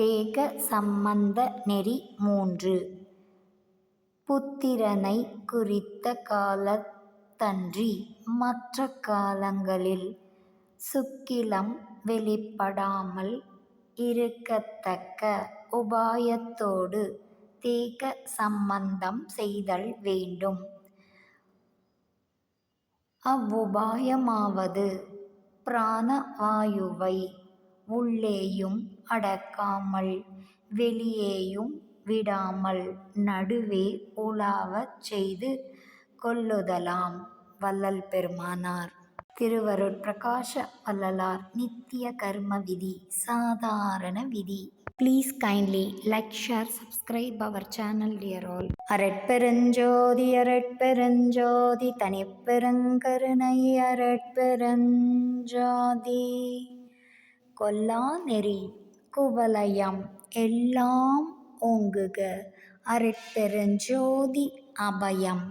தேக சம்பந்த நெறி மூன்று. புத்திரனை குறித்த காலத்தன்றி மற்ற காலங்களில் சுக்கிலம் வெளிப்படாமல் இருக்கத்தக்க உபாயத்தோடு தேக சம்பந்தம் செய்தல் வேண்டும். அவ்வுபாயமாவது பிராண வாயுவை உள்ளேயும் அடக்காமல் வெளியேயும் விடாமல் நடுவே உலாவச் செய்து கொள்ளுதலாம். வள்ளல் பெருமானார். திருவருட்பிரகாச வள்ளலார் நித்திய கர்ம விதி சாதாரண விதி. Please kindly like share subscribe our channel dear all அரட்பெருஞ்சோதி அரட்பெருஞ்சோதி தனிப்பெருங்கருணை அரட்பெருஞ்சோதி கொல்லா நெறி குவலயம் எல்லாம் ஓங்குக. அருட்பெருஞ்சோதி அபயம்.